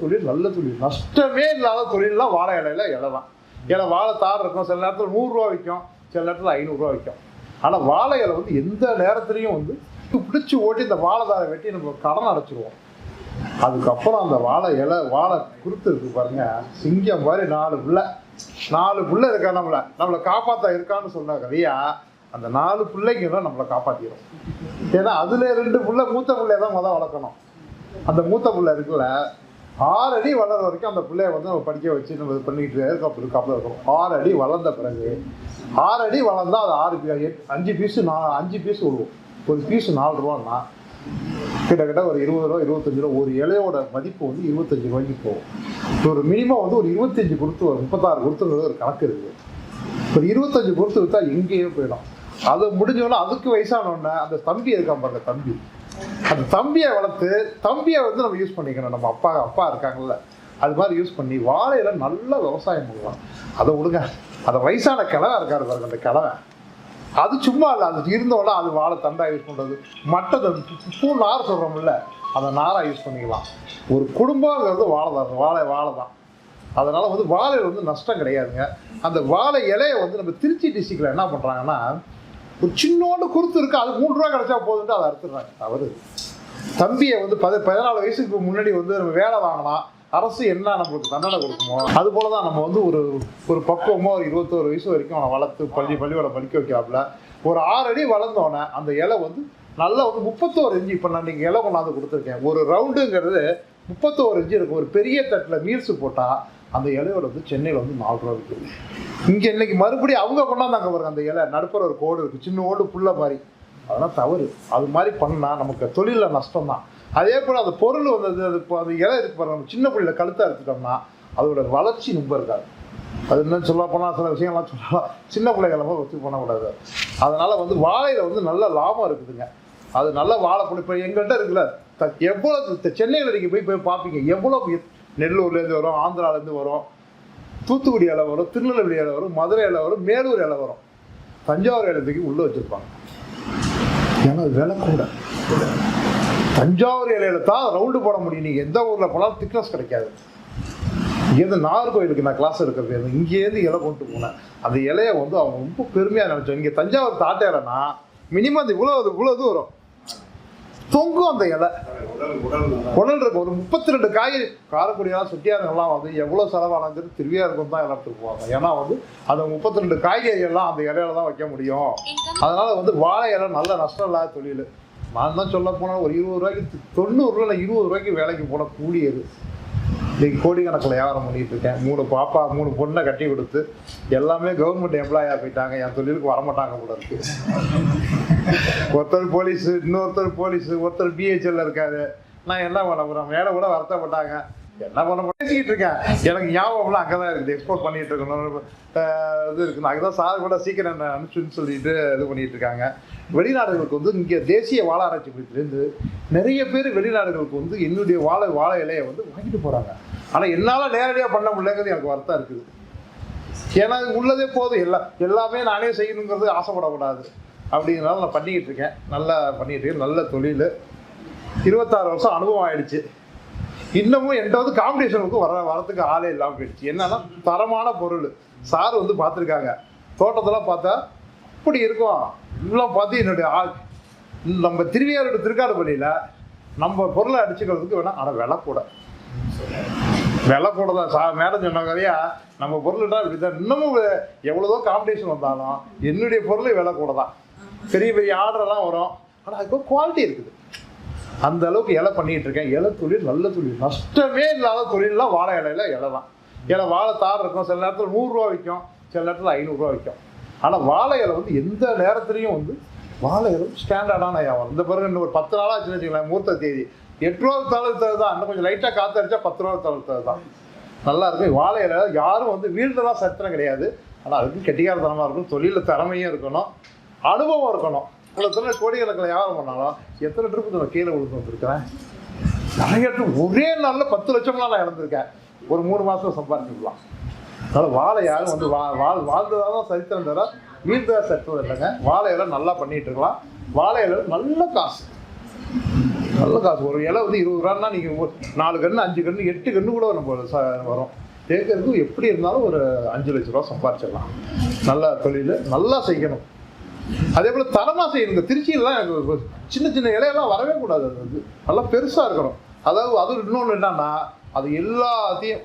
தொழில் நல்ல தொழில். நஷ்டமே இல்லாத தொழில்லாம் வாழை இலையில இலை தான் ஏன்னா வாழை தார் இருக்கும் சில நேரத்தில் நூறுரூவா விற்கும் சில நேரத்தில் ஐநூறுரூவா விற்கும் ஆனால் வாழை இலை வந்து எந்த நேரத்துலையும் வந்து பிடிச்சி ஓட்டி இந்த வாழை தாரை வெட்டி நம்ம கடன் அடைச்சிருவோம். அதுக்கப்புறம் அந்த வாழை இலை வாழை குருத்து இருக்கு பாருங்க. சிங்கம் மாதிரி நாலு பிள்ளை. நாலு பிள்ளை இருக்கா நம்மளை? நம்மளை காப்பாற்ற இருக்கான்னு சொன்ன கதையா அந்த நாலு பிள்ளைங்க தான் நம்மளை காப்பாற்றிடும் ஏன்னா அதுல ரெண்டு பிள்ளை மூத்த பிள்ளைய தான் முதல் வளர்க்கணும். அந்த மூத்த பிள்ளை இருக்குல்ல ஆறு அடி வளர்ற வரைக்கும் அந்த பிள்ளைய வந்து நம்ம படிக்க வச்சு நம்ம பண்ணிக்கிட்டு இருக்க இருக்காப்புல இருக்கணும் ஆறு அடி வளர்ந்த பிறகு ஆறு அடி வளர்ந்தா அது ஆறு எட்- அஞ்சு பீஸு நான் அஞ்சு பீஸ் விடுவோம். ஒரு பீஸ் நாலு ரூபான்னா கிட்டத்தட்ட ஒரு இருபது ரூபா இருபத்தஞ்சு ரூபா ஒரு இலையோட மதிப்பு வந்து இருபத்தஞ்சு ரூபாய்க்கு போகும். ஒரு மினிமம் வந்து ஒரு இருபத்தஞ்சு கொடுத்து ஒரு முப்பத்தாறு கொடுத்துங்கிறது ஒரு கணக்கு இருக்குது. ஒரு இருபத்தஞ்சு கொடுத்து வித்தா எங்கேயோ போயிடும். அது முடிஞ்சோன்னா அதுக்கு வயசானோடனே அந்த தம்பி இருக்கான் பாருங்க தம்பி. அந்த தம்பியை வளர்த்து தம்பியை வந்து நம்ம யூஸ் பண்ணிக்கணும். நம்ம அப்பா அப்பா இருக்காங்கல்ல. அது மாதிரி யூஸ் பண்ணி வாழையில நல்ல விவசாயம் பண்ணலாம். அதை விடுங்க. அந்த வயசான கிழவன் இருக்காரு பாருங்க அந்த கிழவன். அது சும்மா இல்லை அது இருந்தோட அது வாழை தண்டா யூஸ் பண்ணுறது மட்டத்தை பூ நார் சொல்கிறோம்ல அந்த நாராக யூஸ் பண்ணிக்கலாம். ஒரு குடும்பங்கிறது வாழை தான் வாழை வாழை தான் அதனால் வந்து வாழையில் வந்து நஷ்டம் கிடையாதுங்க. அந்த வாழை இலையை வந்து நம்ம திருச்சி டிஸ்ட்ரிக்டில் என்ன பண்ணுறாங்கன்னா ஒரு சின்னோண்டு குருத்து இருக்கு அது மூணு ரூபா கிடைச்சா போதுன்ட்டு அதை அறுத்துடுறாங்க. தவறு. தம்பியை வந்து பதி பதினாலு வயசுக்கு முன்னாடி வந்து நம்ம வேலை வாங்கலாம் அரசு என்ன நம்மளுக்கு தண்டனை கொடுக்குமோ அது போல தான் நம்ம வந்து ஒரு ஒரு பக்குவமோ ஒரு இருபத்தோரு வயசு வரைக்கும் அவனை வளர்த்து பள்ளி பள்ளியோட படிக்க வைக்காப்புல ஒரு ஆறு அடி வளர்ந்தோடனே அந்த இலை வந்து நல்லா வந்து முப்பத்தோரு இஞ்சி இப்போ நான் நீங்கள் இலை கொண்டாந்து கொடுத்துருக்கேன். ஒரு ரவுண்டுங்கிறது முப்பத்தோரு இஞ்சி இருக்கும் ஒரு பெரிய தட்டில் மீல்ஸு போட்டால் அந்த இலையோட வந்து சென்னையில் வந்து நாலு ரூபா விற்குது. இங்கே இன்னைக்கு மறுபடியும் அவங்க கொண்டாந்தாங்க பாருங்க அந்த இலை. நடுப்புற ஒரு கோடு இருக்குது சின்ன ஓடு புள்ள மாதிரி. அதெல்லாம் தவறு. அது மாதிரி பண்ணால் நமக்கு தொழிலில் நஷ்டம் தான் அதே போல் அந்த பொருள் வந்தது அது இப்போ அந்த இலை இருக்கு பாருங்க நம்ம சின்ன பிள்ளைல கழுத்தாக எடுத்துட்டோம்னா அதோட வளர்ச்சி ரொம்ப இருக்காது. அது என்னன்னு சொல்ல போனால் சில விஷயங்கள்லாம் சொல்லலாம். சின்ன பிள்ளைகளை ஒத்து பண்ணக்கூடாது அதனால் வந்து வாழையில் வந்து நல்ல லாபம் இருக்குதுங்க. அது நல்ல வாழைப்பழம் இப்போ எங்கள்கிட்ட இருக்குல்ல த- எவ்வளோ சென்னையில் நீங்கள் போய் போய் பார்ப்பீங்க எவ்வளோ நெல்லூர்லேருந்து வரும் ஆந்திராலேருந்து வரும் தூத்துக்குடி இலை வரும் திருநெல்வேலி இலை வரும் மதுரை இலை வரும் மேலூர் இலை வரும். தஞ்சாவூர் இலத்துக்கு உள்ளே வச்சுருப்பாங்க. ஏன்னா விலை கூட. தஞ்சாவூர் இலையில தான் ரவுண்டு போட முடியும். நீங்கள் எந்த ஊரில் போனாலும் திக்னஸ் கிடைக்காது. இங்கேருந்து நாகர்கோயிலுக்கு நான் கிளாஸ் எடுக்கிறது இங்கேருந்து இலை கொண்டு போனேன். அந்த இலையை வந்து அவங்க ரொம்ப பெருமையாக நினச்சோம் இங்கே தஞ்சாவூர் தாட்ட மினிமம் அந்த இவ்வளோ இவ்வளோ தூரம். வரும் தொங்கும் அந்த இலை. உடல் இருக்கும் ஒரு முப்பத்தி ரெண்டு காய்கறி. காரக்குடியெல்லாம் சுட்டியாருங்கெல்லாம் வந்து எவ்வளோ செலவானது திருவியாருக்கும் தான் இலத்துக்கு போவாங்க ஏன்னா வந்து அந்த முப்பத்தி ரெண்டு காய்கறி எல்லாம் அந்த இலையில தான் வைக்க முடியும். அதனால வந்து வாழை இலை நல்ல நஷ்டம் இல்லாத தொழில். நான் தான் சொல்ல போனால் ஒரு இருபது ரூபாய்க்கு தொண்ணூறு இல்லை இருபது ரூபாய்க்கு வேலைக்கு போன கூலி இன்றைக்கி இன்னைக்கு கோடிக்கணக்கில் வியாபாரம் பண்ணிட்டு இருக்கேன். மூணு பாப்பா மூணு பொண்ணை கட்டி கொடுத்து எல்லாமே கவர்மெண்ட் எம்ப்ளாயாக போயிட்டாங்க. என் தொழிலுக்கு வரமாட்டாங்க கூட இருக்கு. ஒருத்தர் போலீஸ் இன்னொருத்தர் போலீஸ் ஒருத்தர் பிஹெச்எல்ல இருக்காரு. நான் என்ன பண்ண போறேன்? மேலே கூட வருத்தப்பட்டாங்க. என்ன பண்ண பேசிக்கிட்டு இருக்கேன். எனக்கு ஞாபகம்லாம் அங்கே தான் இருக்குது. எக்ஸ்போர்ட் பண்ணிட்டு இருக்கணும். இது இருக்குன்னு அங்கே அதுதான் சார் கூட சீக்கிரம் என்ன அனுப்பிச்சுன்னு சொல்லிட்டு இது பண்ணிட்டு இருக்காங்க. வெளிநாடுகளுக்கு வந்து இங்கே தேசிய வாழ ஆராய்ச்சி மையத்திலேருந்து நிறைய பேர் வெளிநாடுகளுக்கு வந்து என்னுடைய வாழை வாழை இலையை வந்து வாங்கிட்டு போகிறாங்க ஆனால் என்னால் நேரடியாக பண்ண முடியலங்கிறது எனக்கு வருத்தம் இருக்குது. ஏன்னா உள்ளதே போதும். எல்லா எல்லாமே நானே செய்யணுங்கிறது ஆசைப்படக்கூடாது. அப்படிங்கிறனால நான் பண்ணிக்கிட்டு இருக்கேன். நல்லா பண்ணிகிட்டு இருக்கேன். நல்ல தொழில். இருபத்தாறு வருஷம் அனுபவம் ஆயிடுச்சு. இன்னமும் என்கிட்ட வந்து காம்படிஷனுக்கு வர வரத்துக்கு ஆளே இல்லாமல் போயிடுச்சு. என்னன்னா தரமான பொருள். சார் வந்து பார்த்துருக்காங்க. தோட்டத்தெல்லாம் பார்த்தா இப்படி இருக்கும். இதெல்லாம் பார்த்து என்னுடைய ஆள். நம்ம திருவியாரோட திருக்காடுபள்ளியில் நம்ம பொருளை அடிச்சுக்கிறதுக்கு வேணால் ஆனால் விலை கூட. விலை கூட தான். சா மேடம் சொன்ன கதையா நம்ம பொருள்டா இப்படி தான். இன்னமும் எவ்வளோதோ காம்படிஷன் வந்தாலும் என்னுடைய பொருள் விலை கூட தான். பெரிய பெரிய ஆர்டர்லாம் வரும். ஆனால் அதுக்கு குவாலிட்டி இருக்குது. அந்த அளவுக்கு இலை பண்ணிகிட்டு இருக்கேன். இலை தொழில் நல்ல தொழில். நஷ்டமே இல்லாத தொழிலெலாம் வாழை இலையில இலை தான். ஏன்னா வாழை தார் இருக்கும். சில நேரத்தில் நூறுரூவா விற்கும். சில நேரத்தில் ஐநூறுரூவா விற்கும். ஆனால் வாழை இலை வந்து எந்த நேரத்துலையும் வந்து வாழை இலை ஸ்டாண்டர்டான வியாபாரம் இந்த பிறகு இன்னும் ஒரு பத்து நாளாக ஆச்சுன்னு வச்சுக்கலாம் முகூர்த்த தேதி. எட்டு ரூபா தளர்த்தது தான். இன்னும் கொஞ்சம் லைட்டாக காற்று பத்து ரூபா தளர்த்தது தான். நல்லா இருக்கும் வாழை இலை யாரும் வந்து வீழ்ந்ததான் சத்திரம் கிடையாது. ஆனால் அதுக்கு கெட்டிக்காரத்தனமாக இருக்கும் தொழிலில் திறமையும் இருக்கணும். அனுபவம் இருக்கணும். இவ்வளோ எத்தனை கோடிக்கணக்கில் வியாபாரம் பண்ணாலும் எத்தனை ட்ரிப்பு நான் கீழே விழுந்து வந்திருக்கிறேன்? நிறைய ட்ரிப் ஒரே நாளில் பத்து லட்சம்லாம் நான் இழந்திருக்கேன். ஒரு மூணு மாதம் சம்பாதிச்சுக்கலாம் அதனால் வாழை யாரும் வந்து வா வாழ் வாழ்ந்ததாக தான் சரித்திரம் தர வீழ்ந்ததாக சரித்திரம் இல்லைங்க. வாழை இலை நல்லா பண்ணிகிட்டு இருக்கலாம். வாழை இலை நல்ல காசு. நல்ல காசு. ஒரு இலை வந்து இருபது ரூபான்னா நீங்கள் நாலு கன்று அஞ்சு கன்று எட்டு கன்று கூட நம்ம வரும். தேக்கிறதுக்கு எப்படி இருந்தாலும் ஒரு அஞ்சு லட்ச ரூபா சம்பாரிச்சிடலாம். நல்ல தொழில் நல்லா செய்யணும். அதே போல் தரமாக செய்யணுங்க. திருச்சியிலலாம் எனக்கு சின்ன சின்ன இலையெல்லாம் வரவே கூடாது அது. நல்லா பெருசாக இருக்கணும். அதாவது அது இன்னொன்று என்னன்னா அது எல்லாத்தையும்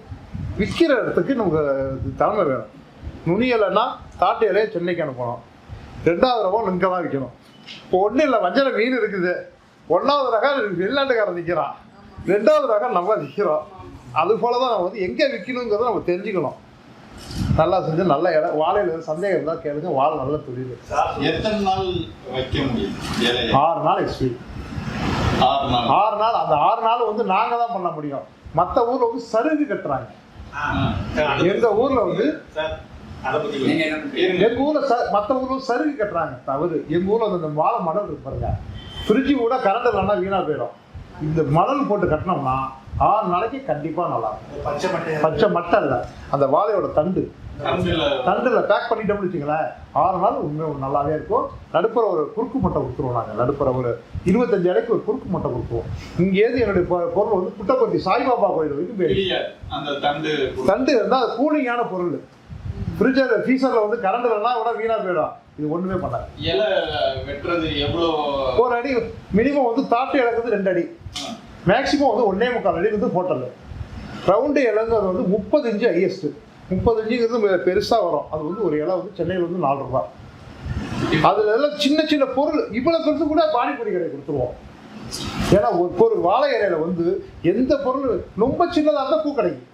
விற்கிற இடத்துக்கு நமக்கு திறமை வேணும். நுனி இலைன்னா தாட்டு இலையை சென்னைக்கு அனுப்பணும். ரெண்டாவது ரகம் இங்கே தான் விற்கணும் இப்போ ஒன்றும் இல்லை வஞ்சர மீன் இருக்குது. ஒன்றாவது ரகம் வெளிநாட்டுக்காரன் நிற்கிறான் ரெண்டாவது ரகம் நம்ம நிற்கிறோம் அது போல தான் நம்ம வந்து எங்கே விற்கணுங்கிறத நம்ம தெரிஞ்சுக்கணும். நல்லா செஞ்சு நல்ல இடம் வாழையில் சந்தேகம் இருந்தால் கேளுங்க. வாழை நல்ல தொழில் எத்தனை நாள் வைக்க முடியும் ஆறு நாள் எக்ஸ்பீரி ஆறு நாள். ஆறு நாள் அந்த ஆறு நாள் வந்து நாங்கள் தான் பண்ண முடியும். மற்ற ஊரில் வந்து சருகு கட்டுறாங்க. எங்க ஊர்ல வந்து சார் அதை பத்தி நீங்க என்ன இருங்க. எங்க ஊர்ல ச மற்ற ஊர்ல சருகு கட்டுறாங்க தவறு. எங்க ஊர்ல இந்த வாழை மணல் இருக்கு பாருங்க. ஃப்ரிட்ஜு கூட கரண்ட் இல்லைன்னா வீணா போயிடும். இந்த மணல் போட்டு கட்டினோம்னா ஆறு நாளைக்கு கண்டிப்பா நல்லா இருக்கும். பச்சை மட்டை பச்சை மட்டும் இல்லை. அந்த வாழையோட தண்டு. தண்டுல பேக் பண்ணிட்டோம்னு வச்சுங்களேன் ஆறு நாள் உண்மை நல்லாவே இருக்கும். நடுப்புற ஒரு குறுக்கு மட்டை கொடுத்துருவோம் நாங்கள் நடுப்புற ஒரு இருபத்தஞ்சு இலைக்கு ஒரு குறுக்கு மட்டை கொடுத்துருவோம். இங்கேருந்து என்னுடைய பொருள் வந்து புட்டப்பட்டி சாய்பாபா கோயில் வரைக்கும் போயிடும் தண்டு தண்டு இருந்தால் கூலிங்கான பொருள். ஃப்ரிட்ஜில் ஃப்ரீசரில் வந்து கரண்ட் இல்லைன்னா கூட வீணாக போயிடும். இது ஒன்றுமே பண்ணாது. இலை வெட்டுறது எவ்வளோ? ஒரு அடி மினிமம் வந்து தாட்டு இலக்குறது ரெண்டு அடி. மேக்ஸிமம் வந்து ஒன்றே முக்கால் அடி வந்து போட்டல் ரவுண்டு இலங்கிறது வந்து முப்பது இன்ச்சு ஹையஸ்ட்டு முப்பது இன்ச்சுங்கிறது பெருசாக வரும். அது வந்து ஒரு இலை வந்து சென்னையில் வந்து நாலு ரூபாய் அதில் எல்லாம் சின்ன சின்ன பொருள். இவ்வளோ பெருசு கூட பானிபூரி கடை கொடுத்துருவோம். ஏன்னா ஒரு பொருள் வாழை இலையில வந்து எந்த பொருள் ரொம்ப சின்னதாக இருந்தால் பூ கிடைக்கும்.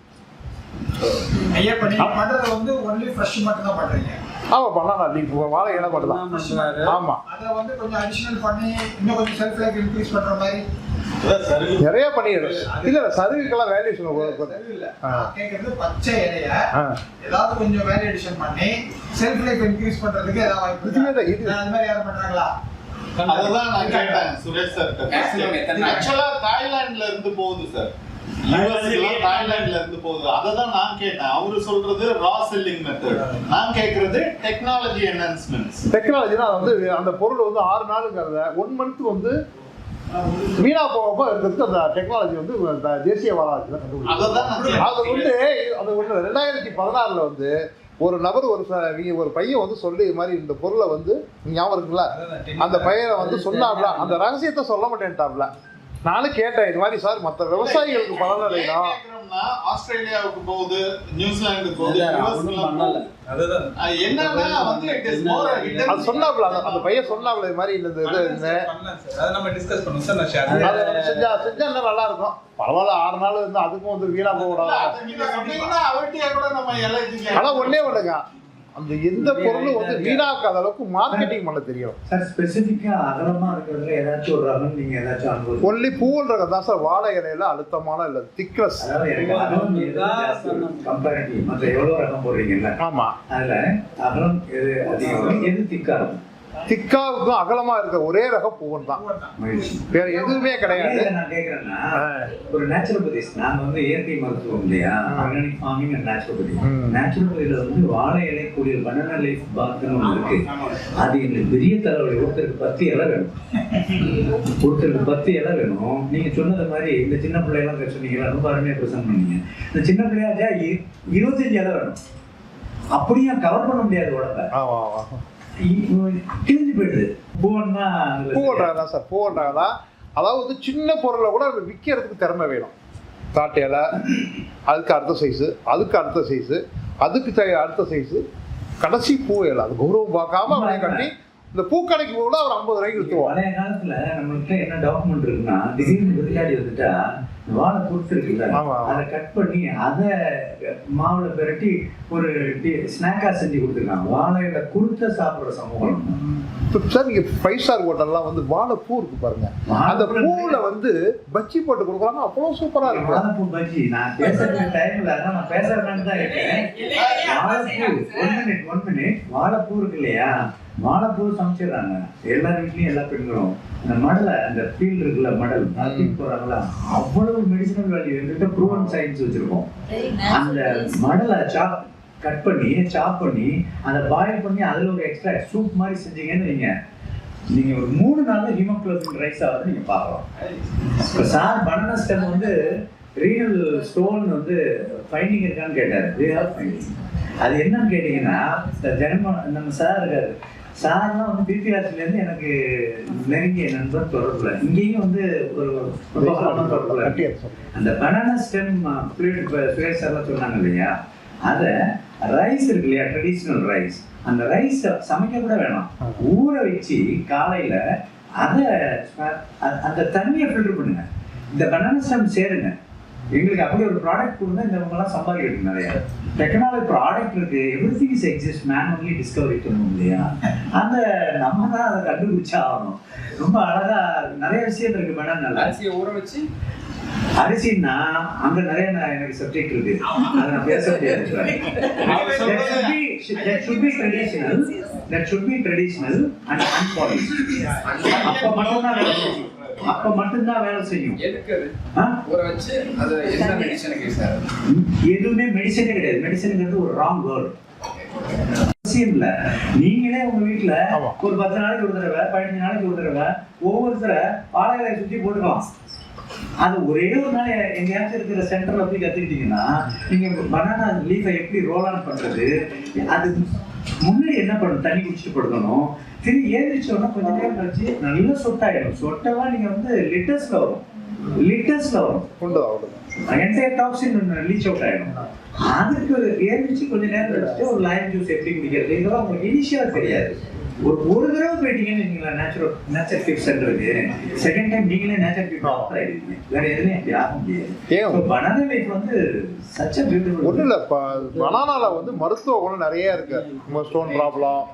ஆமாம் பண்ணலாம். நீ வாழை இலை மட்டும் தான் ஆமாம் அதை வந்து கொஞ்சம் அடிஷனல் பண்ணி இன்னும் கொஞ்சம் செல்ஃப் லைஃப் இன்க்ரீஸ் பண்ற மாதிரி நிறைய பண்ணிடு இல்ல இல்ல சருகுக்கெல்லாம் வேல்யூஷன் கேக்குறது பச்சை இலைய ஏதாவது கொஞ்சம் வேல்யூ அடிஷன் பண்ணி செல்ஃப் லைஃப் இன்க்ரீஸ் பண்றதுக்கு ஏதாவது வாய்ப்பு? தான், இது- அது மாதிரி யாரும் பண்றாங்களா? அதுதான் நான் கேட்டேன் சுரேஷ் சார்? ஆக்சுவலா தாய்லாந்துல இருந்து போகுது சார் தாய்லாந்துல இருந்து போகுது. அதை தான் நான் கேட்டேன். அவரு சொல்றது ரா செல்லிங் மெத்தட் நான் கேக்குறது டெக்னாலஜி என்ஹான்ஸ்மெண்ட்ஸ் டெக்னாலஜினா வந்து அந்த பொருள் வந்து ஆறு நாளுங்கிறத ஒன் மந்த் வந்து வீணா போகப்போ இருக்கிறதுக்கு அந்த டெக்னாலஜி வந்து தேசிய வாராட்சியில் அததான் நான் கண்டுபிடிச்சாங்க அது வந்து அது ஒன்று ரெண்டாயிரத்தி பதினாறுல வந்து ஒரு நபர் ஒரு ஒரு பையன் வந்து சொல்லி இது மாதிரி இந்த பொருளை வந்து ஞாபகம் இருக்குல்ல? அந்த பையனை வந்து சொன்னாப்ல. அந்த ரகசியத்தை சொல்ல மாட்டேன்ட்டாப்ல. நானும் கேட்டேன் இது மாதிரி சார் மற்ற விவசாயிகளுக்கு பலன் அடையணும் ஆஸ்திரேலியாவுக்கு போகுது நியூசிலாந்துக்கு போகுது என்னன்னா வந்து அது சொன்னாப்ல அந்த பையன் சொன்னாப்ல இது மாதிரி இந்த இது அதை நம்ம டிஸ்கஸ் பண்ணுவோம் சார் நான் செஞ்சா செஞ்சா இன்னும் நல்லா இருக்கும் பரவாயில்ல ஆறு நாள் வந்து அதுக்கும் வந்து வீணா போக கூடாது ஆனா ஒண்ணே ஒண்ணுங்க. அந்த எந்த பொருளும் வந்து வீணாக்காத அளவுக்கு மார்க்கெட்டிங் பண்ண தெரியும். சார் ஸ்பெசிஃபிக்கா அகலமா இருக்கிறதுல ஏதாச்சும் ஒரு ரகம் நீங்க ஏதாச்சும் அனுபவம் ஒன்லி பூவல் ரகம் தான் சார் வாழை இலையில அழுத்தமான இல்ல திக்னஸ் கம்பேரிட்டிவ் மற்ற எவ்வளவு ரகம் போடுறீங்கல்ல? ஆமா. அதுல அகலம் எது அதிகம்? எது திக்கா இருக்கும் திக்காவுக்கும் அகலமா இருக்க ஒரே ரகம் பூவன் தான். வேற எதுவுமே கிடையாது. நான் கேக்குறேன்னா. ஒரு நேச்சுரோபதிஸ் நாங்க வந்து இயற்கை மருத்துவம் இல்லையா? Organic farming and naturopathy. நேச்சுரோபதியில வந்து வாழை இலை கூடிய பனானா லைஃப் இருக்கு. அது எங்களுக்கு பெரிய தலைவலி. ஒருத்தருக்கு பத்து இலை வேணும். ஒருத்தருக்கு பத்து இலை வேணும். நீங்க சொன்னது மாதிரி இந்த சின்ன பிள்ளையெல்லாம் சொன்னீங்களா ரொம்ப அருமையா பிரசன்ட் பண்ணீங்க. இந்த சின்ன பிள்ளையாச்சா இருபத்தஞ்சு இலை வேணும். அப்படியே கவர் பண்ண முடியாது உடம்ப. கிழிஞ்சு போயிடுது தான் சார் பூவல் ரகம் தான் அதாவது சின்ன பொருளை கூட அது விற்கிறதுக்கு திறமை வேணும். தாட்டு இலை அதுக்கு அடுத்த சைஸு அதுக்கு அடுத்த சைஸு அதுக்கு அடுத்த சைஸு கடைசி பூ இலை அது கௌரவம் பார்க்காம அப்படியே கட்டி இந்த பூக்கடைக்கு கூட ஒரு ஐம்பது ரூபாய்க்கு விற்றுவோம் பழைய காலத்துல நம்மள்கிட்ட என்ன டாக்குமெண்ட் இருக்குன்னா திடீர்னு விருந்தாடி வந்துட்டா வாழை பொறுத்து இருக்குல்ல. அதை கட் பண்ணி அதை மாவுல பிரட்டி ஒரு ஸ்நாக்கா செஞ்சு கொடுத்துருக்காங்க. வாழையில குடுத்த சாப்பிடுற சமூகம். இப்போ சார் இங்கே ஃபைவ் ஸ்டார் ஹோட்டல்லாம் வந்து வாழைப்பூ இருக்கு பாருங்க. அந்த பூவில் வந்து பஜ்ஜி போட்டு கொடுக்குறாங்க. அவ்வளோ சூப்பராக இருக்கு. வாழைப்பூ பஜ்ஜி. நான் பேசுற டைம்ல அதான் நான் பேசுறேன்னு தான் இருக்கேன். வாழைப்பூ ஒன் மினிட் ஒன் மினிட் வாழைப்பூ இருக்கு இல்லையா? வாழைப்பூ சமைச்சிடுறாங்க. எல்லா வீட்லயும் எல்லா பெண்களும். அந்த மடலை அந்த ஃபீல்டு இருக்குல்ல மடல் அது போறாங்களா அவ்வளவு மெடிசனல் வேல்யூ எங்கிட்ட ப்ரூவன் சயின்ஸ் வச்சிருக்கோம். அந்த மடலை சாப் கட் பண்ணி சாப் பண்ணி அதை பாயில் பண்ணி அதுல ஒரு எக்ஸ்ட்ரா சூப் மாதிரி செஞ்சீங்கன்னு வைங்க. நீங்க ஒரு மூணு நாள்ல ஹீமோகுளோபின் ரைஸ் ஆகுது நீங்க பார்க்கலாம். இப்போ சார் பனானா ஸ்டெம் வந்து ரீனல் ஸ்டோன் வந்து ஃபைண்டிங் இருக்கான்னு கேட்டாரு. அது என்னன்னு கேட்டீங்கன்னா இந்த நம்ம சார் இருக்காரு. சார்லாம் வந்து பிபிஆர்சிலேருந்து எனக்கு நெருங்கிய நண்பர் தொடர்புல. இங்கேயும் வந்து ஒரு தொடர்புல. அந்த பனானா ஸ்டெம் பிளேட் சுரேஷ் சார்லாம் சொன்னாங்க இல்லையா? அதை ரைஸ் இருக்கு இல்லையா? ட்ரெடிஷ்னல் ரைஸ் அந்த ரைஸ் சமைக்க கூட வேணாம். ஊற வச்சு காலையில அதை அந்த தண்ணியை ஃபில்டர் பண்ணுங்க. இந்த பனானா ஸ்டெம் சேருங்க. எங்களுக்கு அப்படி ஒரு ப்ராடக்ட் கொடுங்க இந்த எல்லாம் சம்பாதிக்கணும் நிறைய. டெக்னாலஜி ப்ராடக்ட் இருக்கு. Everything is exist man only discovery பண்ணணும் இல்லையா? அந்த நம்ம தான் அதை கண்டுபிடிச்சா ஆகணும். ரொம்ப அழகா நிறைய விஷயம் இருக்கு பனானால அரிசியை ஊற வச்சு? அரிசின்னா அங்க நிறைய எனக்கு சப்ஜெக்ட் இருக்கு. அதை நான் பேச முடியாது That should be traditional. That should be traditional and unpolished. அப்ப மட்டும்தான் வேலை செய்யும். அப்ப மட்டும்தான் வேலை செய்யும். எதுக்கு அது ஆ? ஊற வச்சு அது என்ன மெடிசனுக்கு சார் எதுவுமே மெடிசனே கிடையாது. மெடிசனுங்கிறது ஒரு ராங் வேர்டு அவசியம் இல்ல. நீங்களே உங்க வீட்டுல. ஒரு பத்து நாளைக்கு ஒரு தடவை பதினஞ்சு நாளைக்கு ஒரு தடவை ஒவ்வொருத்தரை பாலைகளை சுத்தி போட்டுக்கலாம். அது ஒரே ஒரு நாள் எங்கேயாச்சும் இருக்கிற சென்டர்ல போய் கத்துக்கிட்டீங்கன்னா நீங்க பனானா லீஃபை எப்படி ரோல் ஆன் பண்றது அது முன்னாடி என்ன பண்ணணும்? தண்ணி குடிச்சிட்டு படுக்கணும். திரும்பி உடனே கொஞ்ச நேரம் கழிச்சு நல்லா சொட்டாயிடும். சொட்டவா நீங்க வந்து லிட்டர்ஸ்ல வரும். லிட்டர்ஸ்ல வரும். என்டையர் டாக்ஸின் லீச் அவுட் ஆயிடும். அதுக்கு ஏறிச்சு கொஞ்ச நேரம் கழிச்சுட்டு ஒரு லைம் ஜூஸ் எப்படி குடிக்கிறது? இதெல்லாம் உங்களுக்கு இனிஷியலா தெரியாது. ஒரு ஒரு தடவை போயிட்டீங்கன்னு நேச்சுரல் நேச்சர் கிஃப்ட் சென்டருக்கு செகண்ட் டைம் நீங்களே நேச்சர் கிஃப்ட் ஆஃபர் ஆயிடுவீங்க வேற எதுலையும் ஆக முடியாது. பனானா லைஃப் வந்து சச்ச பியூட்டிஃபுல் ஒன்றும் இல்லை பனானால வந்து மருத்துவ குணம் நிறைய இருக்கு. ஸ்டோன் ப்ராப்ளம்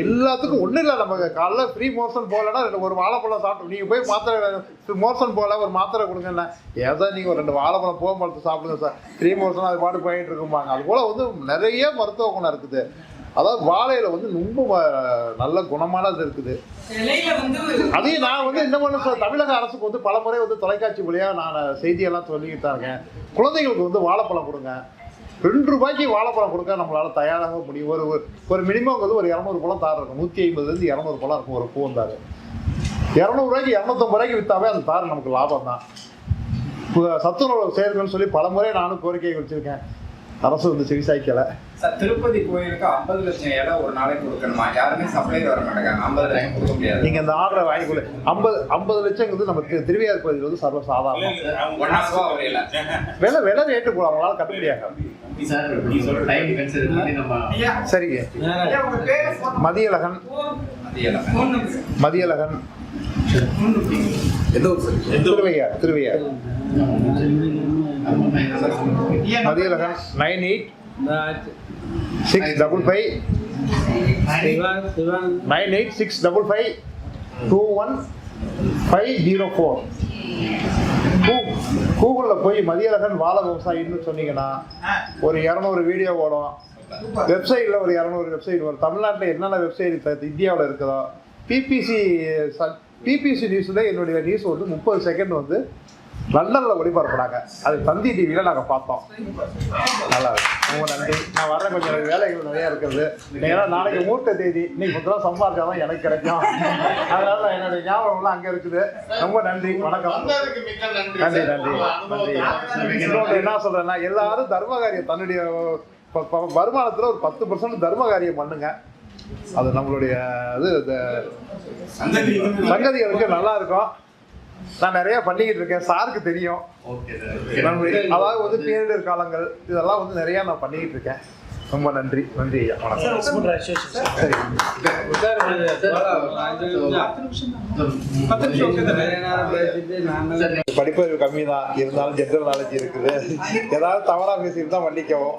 எல்லாத்துக்கும் ஒன்றும் இல்லை நம்ம காலைல ஃப்ரீ மோஷன் போகலன்னா ரெண்டு ஒரு வாழைப்பழம் சாப்பிட்டு நீங்கள் போய் மாத்திரை மோஷன் போகல ஒரு மாத்திரை கொடுங்கண்ணா ஏதோ நீங்கள் ஒரு ரெண்டு வாழைப்பழம் போக மரத்து சாப்பிடுங்க சார் ஃப்ரீ மோஷன் அது பாட்டு போயிட்டு இருக்கும்பாங்க. அது போல் வந்து நிறைய மருத்துவ குணம் இருக்குது. அதாவது வாழையில வந்து ரொம்ப நல்ல குணமானது இருக்குது. அதையும் நான் வந்து என்ன பண்ண தமிழக அரசுக்கு வந்து பல முறை வந்து தொலைக்காட்சி வழியாக நான் செய்தியெல்லாம் சொல்லிக்கிட்டு தான் இருக்கேன். குழந்தைங்களுக்கு வந்து வாழைப்பழம் கொடுங்க. ரெண்டு ரூபாய்க்கு வாழைப்பழம் கொடுக்க நம்மளால தயாராக முடியும். ஒரு ஒரு- மினிமம் வந்து ஒரு இரநூறு பழம் தார் இருக்கும். நூற்றி ஐம்பதுலேருந்து இரநூறு பழம் இருக்கும் ஒரு பூந்தாரு இரநூறுவாய்க்கு இரநூத்தம்பது ரூபாய்க்கு விற்றாவே அந்த தார் நமக்கு லாபம் தான். சத்துணவு சேர்க்கணும்னு சொல்லி பல முறை நானும் கோரிக்கை வச்சிருக்கேன். அரசு வந்து செவிசாய்க்கலை சார் திருப்பதி கோயிலுக்கு ஐம்பது லட்சம் இடம் ஒரு நாளைக்கு கொடுக்கணுமா? யாருமே சப்ளை வர மாட்டாங்க ஐம்பது லட்சம் கொடுக்க முடியாது. நீங்கள் இந்த ஆர்டரை வாங்கிக்கொள்ள ஐம்பது ஐம்பது லட்சங்கிறது நம்ம திரு- திருவையார் கோயில் வந்து சர்வ சாதாரணம் ஒன்னா ரூபா வரையில விலை விலை ரேட்டு கூட அவங்களால கட்டுப்படியாக சார் நீ சொல்ற டைம் கன்சிடர் பண்ணி நம்ம ஐயா சரிங்க. மதியழகன். மதியம் ஃபோன் நம்பர் மதியழகன் எந்த ஊர் சார்? திருவையார் திருவையார் ஐயா, Mathiyazhagan. Nine eight. Six double five nine eight six double five two one five zero four கூகுளில் போய் மதியழகன் வாழ விவசாயின்னு சொன்னீங்கன்னா ஒரு இரநூறு வீடியோ ஓடும். வெப்சைட்டில் ஒரு இரநூறு வெப்சைட் வரும். தமிழ்நாட்டில் என்னென்ன வெப்சைட் இந்தியாவில் இருக்குதோ பிபிசி பிபிசி நியூஸில் என்னுடைய நியூஸ் வந்து முப்பது செகண்ட் வந்து லண்டனில் ஒளிபரப்புனாங்க அது தந்தி டிவியில் நாங்கள் பார்த்தோம். நல்லா இருக்கு. ரொம்ப நன்றி. நான் வர்றேன் கொஞ்சம் வேலைகள் நிறையா இருக்குது. ஏன்னா நாளைக்கு மூர்த்த தேதி. இன்னைக்கு பத்து சம்பாதிச்சா தான் எனக்கு கிடைக்கும். அதனால என்னுடைய ஞாபகம்லாம் அங்கே இருக்குது. ரொம்ப நன்றி. வணக்கம். நன்றி நன்றி. நன்றி. இன்னொன்று என்ன சொல்றேன்னா எல்லாரும் தர்மகாரியம் தன்னுடைய வருமானத்துல ஒரு பத்து பர்சன்ட் தர்மகாரியம் பண்ணுங்க. அது நம்மளுடைய இது இந்த சங்கதிகளுக்கு நல்லா இருக்கும் நான் நிறைய பண்ணிக்கிட்டு இருக்கேன். சாருக்கு தெரியும். Okay sir. நன்றி அதாவது வந்து பேரிடர் காலங்கள் இதெல்லாம் வந்து நிறைய நான் பண்ணிக்கிட்டு இருக்கேன். ரொம்ப நன்றி. நன்றி ஐயா. வணக்கம். சரி? படிப்பறிவு கம்மி தான் இருந்தாலும் ஜென்ரல் நாலேஜ் இருக்குது. ஏதாவது தவறா பேசியிருந்தா மன்னிக்கவும்.